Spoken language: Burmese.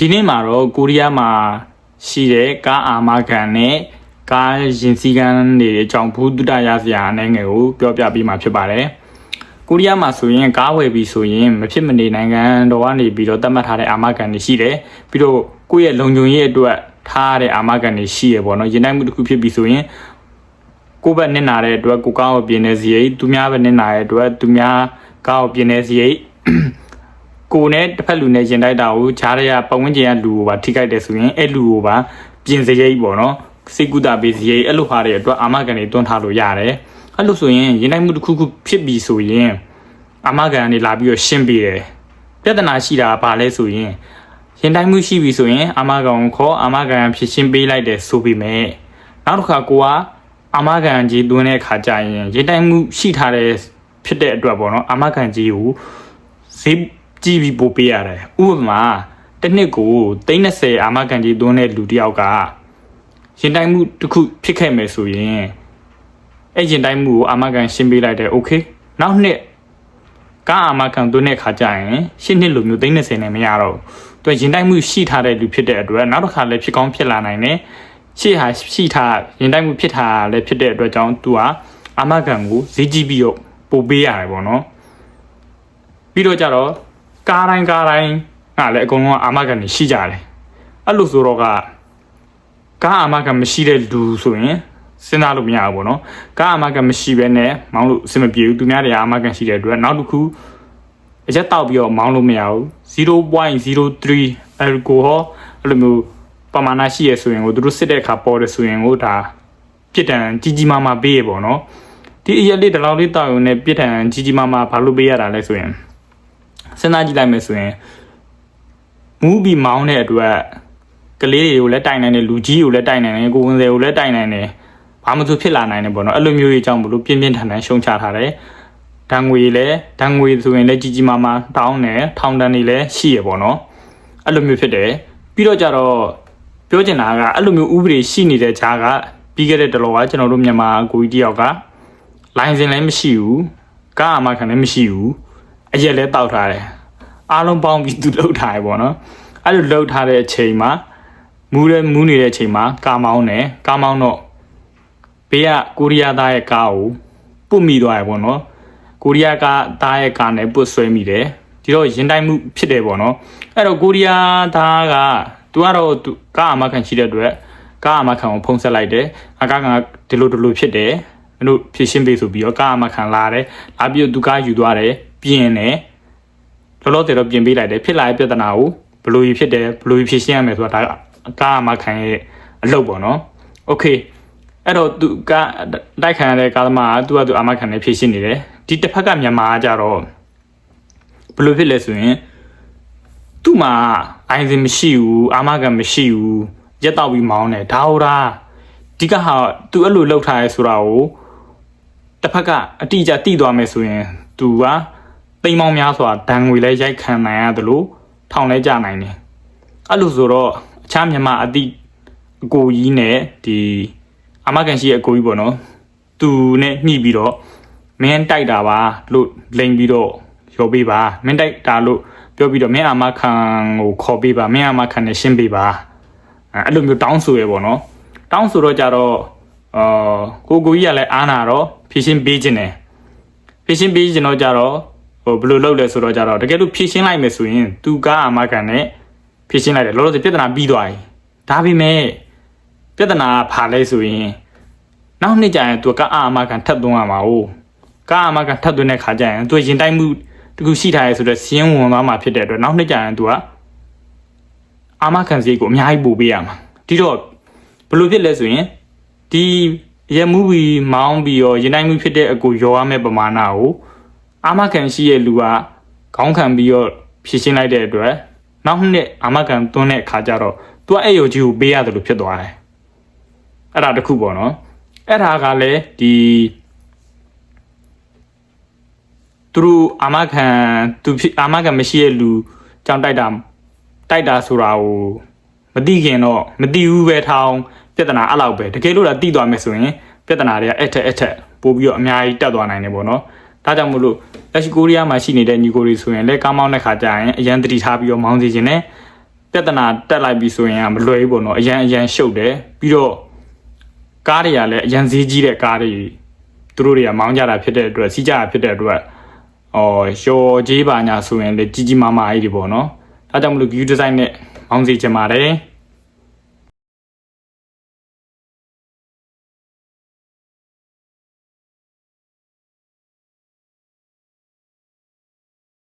ဒီနေ့မှာတော့ကိုရီးယားမှာရှိတဲ့ကားအာမခံနဲ့ကားရင်စည်းကမ်းတွေအကြောင်းဘူးတုတရစရာအနေငယ်ကိုပြောပြပေးမှာဖြစ်ပါတယ်။ကိုရီးယားမှာဆိုရင်ကားဝယ်ပြီးဆိုရင်မဖြစ်မနေနိုင်ငံတော်ကနေပြီးတော့သတ်မှတ်ထားတဲ့အာမခံတွေရှိတယ်။ပြီးတော့ကိုယ့်ရဲ့လုံခြုံရေးအတွက်ထားရတဲ့အာမခံတွေရှိရပေါ့နော်။ရင်တိုင်းမှုတစ်ခုဖြစ်ပြီးဆိုရင်ကိုယ့်ဘက်နစ်နာတဲ့အတွက်ကိုကောင်းကိုပြင်နေစီရိတ်သူများဘက်နစ်နာတဲ့အတွက်သူများကောင်းကိုပြင်နေစီရိတ် ကိုယ်နဲ့တစ်ဖက်လူနဲ့ရင်တိုက်တာကိုဂျားရပတ်ဝန်းကျင်ကလူကိုပါထိခိုက်တယ်ဆိုရင်အဲ့လူကိုပါပြင်စရိတ်ပေါ့နော်စိတ်ကူတာပေးစရိတ်အဲ့လိုဟာတွေအတွက်အာမခံတွေတွန်းထားလို့ရတယ်အဲ့လိုဆိုရင်ရင်တိုက်မှုတစ်ခုခုဖြစ်ပြီဆိုရင်အာမခံတွေလာပြီးတော့ရှင်းပေးတယ်ပြဿနာရှိတာကဘာလဲဆိုရင်ရင်တိုက်မှုရှိပြီဆိုရင် အာမခံကိုခေါ်အာမခံဖြစ်ရှင်းပေးလိုက်တယ်ဆိုပေမဲ့နောက်တစ်ခါကိုကအာမခံကြီးသွင်းတဲ့ခါကျရင်ရင်တိုက်မှုရှိထားတဲ့ဖြစ်တဲ့အတွက်ပေါ့နော်အာမခံကြီးကိုဈေး ကြည့်ပြီးပို့ပေးရတယ်ဥပမာတစ်နှစ်ကို30အာမခံကြီးသွင်းတဲ့လူတစ်ယောက်ကရင်တိုင်းမှုတစ်ခုဖြစ်ခဲ့မယ်ဆိုရင်အဲ့ရင်တိုင်းမှုကိုအာမခံရှင်းပေးလိုက်တယ်โอเคနောက်နှစ်ကားအာမခံသွင်းတဲ့ခါကျရင်ရှင်းနှစ်လိုမျိုး30နဲ့မရတော့ဘူးသူရင်တိုင်းမှုရှိထားတဲ့လူဖြစ်တဲ့အတွက်နောက်တစ်ခါလည်းဖြစ်ကောင်းဖြစ်လာနိုင်တယ်ရှေ့ဟာရှိထားရင်တိုင်းမှုဖြစ်ထားလည်းဖြစ်တဲ့အတွက်ကြောင့်သူကအာမခံကိုဈေးကြည့်ပြီးတော့ပို့ပေးရတယ်ပေါ့နော် ပြီးတော့ကြတော့ ကားတိုင်းကားတိုင်းကလည်းအကုန်လုံးကအာမခံနေရှိကြတယ်အဲ့လိုဆိုတော့ကကားအာမခံမရှိတဲ့လူဆိုရင်စဉ်းစားလို့မရဘူးပေါ့နော်ကားအာမခံမရှိဘဲနဲ့မောင်းလို့အဆင်မပြေဘူးသူများတွေအာမခံရှိတဲ့အတွက်နောက်တစ်ခုအရက်တောက်ပြီးတော့မောင်းလို့မရဘူး0.03 alcohol အဲ့လိုမျိုးပမာဏရှိရဆိုရင်ကိုသူတို့စစ်တဲ့အခါပေါ်တယ်ဆိုရင်ကိုဒါပြစ်ဒဏ်ကြီးကြီးမားမားပေးရပေါ့နော်ဒီအရက်လေးတစ်လောက်လေးတောက်ရုံနဲ့ပြစ်ဒဏ်ကြီးကြီးမားမားဘာလို့ပေးရတာလဲဆိုရင် စဉ်းစားကြည့်လိုက်မယ်ဆိုရင်မူးပြီးမောင်းတဲ့အတွက်ကလေးတွေကိုလည်းတိုင်နိုင်တယ်လူကြီးကိုလည်းတိုင်နိုင်တယ်ကိုဝင်စယ်ကိုလည်းတိုင်နိုင်တယ်ဘာမှမဖြစ်လာနိုင်တယ်ပေါ့နော်အဲ့လိုမျိုးကြီးအကြောင်းမလို့ပြင်းပြင်းထန်ထန်ရှုံချထားတယ်ဒဏ်ငွေလည်းဒဏ်ငွေဆိုရင်လည်းကြီးကြီးမားမားတောင်းတယ်ထောင်ဒဏ်တွေလည်းရှိရပေါ့နော်အဲ့လိုမျိုးဖြစ်တယ်ပြီးတော့ကြတော့ပြောချင်တာကအဲ့လိုမျိုးဥပဒေရှိနေတဲ့ဂျားကပြီးခဲ့တဲ့တလောကကျွန်တော်တို့မြန်မာကိုကြီးတယောက်ကလိုင်စင်လည်းမရှိဘူးကားအမခံလည်းမရှိဘူး အရက်လဲတောက်ထားတယ်အားလုံးပေါင်းပြီးသူလှုပ်ထားရပေါ့နော်အဲ့လိုလှုပ်ထားတဲ့အချိန်မှာမူးလဲမူးနေတဲ့အချိန်မှာကာမောင်းတယ်ကာမောင်းတော့ဘေးကကိုရီးယားသားရဲ့ကားကိုပုတ်မိသွားရပေါ့နော်ကိုရီးယားကသားရဲ့ကားနဲ့ပုတ်ဆွဲမိတယ်ဒီတော့ရင်တိုင်မှုဖြစ်တယ်ပေါ့နော်အဲ့တော့ကိုရီးယားသားကသူကတော့သူကားအမခံရှိတဲ့အတွက်ကားအမခံကိုဖုံးဆက်လိုက်တယ်အကားကဒီလိုဒီလိုဖြစ်တယ်မင်းတို့ဖြည့်ရှင်းပေးဆိုပြီးတော့ကားအမခံလာတယ်လာပြီးတော့သူကားယူသွားတယ် ပြင်တယ်လောလောဆယ်တော့ပြင်ပေးလိုက်တယ်ဖြစ်လာတဲ့ပြဿနာကိုဘယ်လိုကြီးဖြစ်တယ်ဘယ်လိုကြီးဖြည့်ရှင်းရမယ်ဆိုတာဒါကားအမခံရဲ့အလုပ်ပေါ့နော်โอเคအဲ့တော့သူကတိုက်ခံရတဲ့ကားသမားကသူကသူအမခံနဲ့ဖြည့်ရှင်းနေတယ်ဒီတစ်ဖက်ကမြန်မာကကြတော့ဘယ်လိုဖြစ်လဲဆိုရင်သူ့မှာအိုင်စင်မရှိဘူးအာမခံမရှိဘူးရက်တော့ပြီးမောင်းတယ်ဒါဟိုဒါဒီကဟာသူအဲ့လိုလောက်ထားရဲဆိုတာကိုတစ်ဖက်ကအတိအကျတိသွားမယ်ဆိုရင်သူက တိမ်မောင်းများစွာဒဏ်ငွေလဲရိုက်ခံနိုင်ရတယ်လို့ထောင်လဲကြနိုင်တယ်အဲ့လိုဆိုတော့အခြားမြန်မာအတိအကိုကြီးနဲ့ဒီအာမခံရှိရဲ့အကိုကြီးပေါ့နော်သူနဲ့ညှိပြီးတော့မင်းတိုက်တာပါလို့လိန်ပြီးတော့ရောပေးပါမင်းတိုက်တာလို့ပြောပြီးတော့မင်းအာမခံကိုခေါ်ပေးပါမင်းအာမခံနဲ့ရှင်းပေးပါအဲ့လိုမျိုးတောင်းဆိုရပေါ့နော်တောင်းဆိုတော့ကြတော့အာကိုကိုကြီးကလည်းအားနာတော့ဖြည့်ရှင်းပေးခြင်းတယ်ဖြည့်ရှင်းပေးခြင်းတော့ကြတော့ ဟိုဘယ်လိုလုပ်လဲဆိုတော့ကြတော့တကယ်လို့ဖြည့်ရှင်းလိုက်မယ်ဆိုရင်သူကအာမခံနဲ့ဖြည့်ရှင်းလိုက်တယ်လောလောဆယ်ပြဿနာပြီးသွားပြီဒါပေမဲ့ပြဿနာကဘာလဲဆိုရင်နောက်နှစ်ကျရင်သူကအာမခံထပ်သွင်းရမှာ哦ကာအာမခံထပ်သွင်းတဲ့ခါကျရင်သူရင်တိုက်မှုတခုရှိထားရဲဆိုတော့စီးရင်ဝင်သွားမှာဖြစ်တဲ့အတွက်နောက်နှစ်ကျရင်သူကအာမခံစရိတ်ကိုအများကြီးပို့ပေးရမှာဒီတော့ဘယ်လိုဖြစ်လဲဆိုရင်ဒီရမှုဘီမောင်းပြီးရောရင်တိုင်းမှုဖြစ်တဲ့အကူရောရမယ့်ပမာဏကို အာမခံရှိရဲ့လူကခေါင်းခံပြီးတော့ဖြည့်ရှင်းလိုက်တဲ့အတွက်နောက်နှစ်အာမခံသွင်းတဲ့အခါကျတော့သူကအဲ့ရုပ်ကြီးကိုပေးရတယ်လို့ဖြစ်သွားတယ်အဲ့ဒါတခုပေါ့နော်အဲ့ဒါကလည်းဒီသူတို့အာမခံသူဖြစ်အာမခံမရှိတဲ့လူကြောင်းတိုက်တာတိုက်တာဆိုတာကိုမသိခင်တော့မသိဘူးပဲထောင်းပြဿနာအဲ့လောက်ပဲတကယ်လို့လာတိသွားမယ်ဆိုရင်ပြဿနာတွေကအဲ့ထက်အဲ့ထက်ပို့ပြီးတော့အများကြီးတက်သွားနိုင်တယ်ပေါ့နော် ဒါကြောင့်မို့လို့လက်ရှိကိုရီးယားမှာရှိနေတဲ့ညီကိုတွေဆိုရင်လက်ကားမောင်းတဲ့ခါကျရင်အရန်တတိထားပြီးတော့မောင်းစီခြင်းနဲ့ပြဿနာတက်လိုက်ပြီဆိုရင်ကမလွယ်ဘူးပေါ့နော်အရန်အရန်ရှုပ်တယ်ပြီးတော့ကားတွေကလည်းအရန်ဈေးကြီးတဲ့ကားတွေသူတို့တွေကမောင်းကြတာဖြစ်တဲ့အတွက်စီးကြတာဖြစ်တဲ့အတွက်အော်ရှော်ကြီးပါညာဆိုရင်လေကြီးကြီးမားမားကြီးတွေပေါ့နော်ဒါကြောင့်မလို့ view design နဲ့မောင်းစီချင်ပါတယ်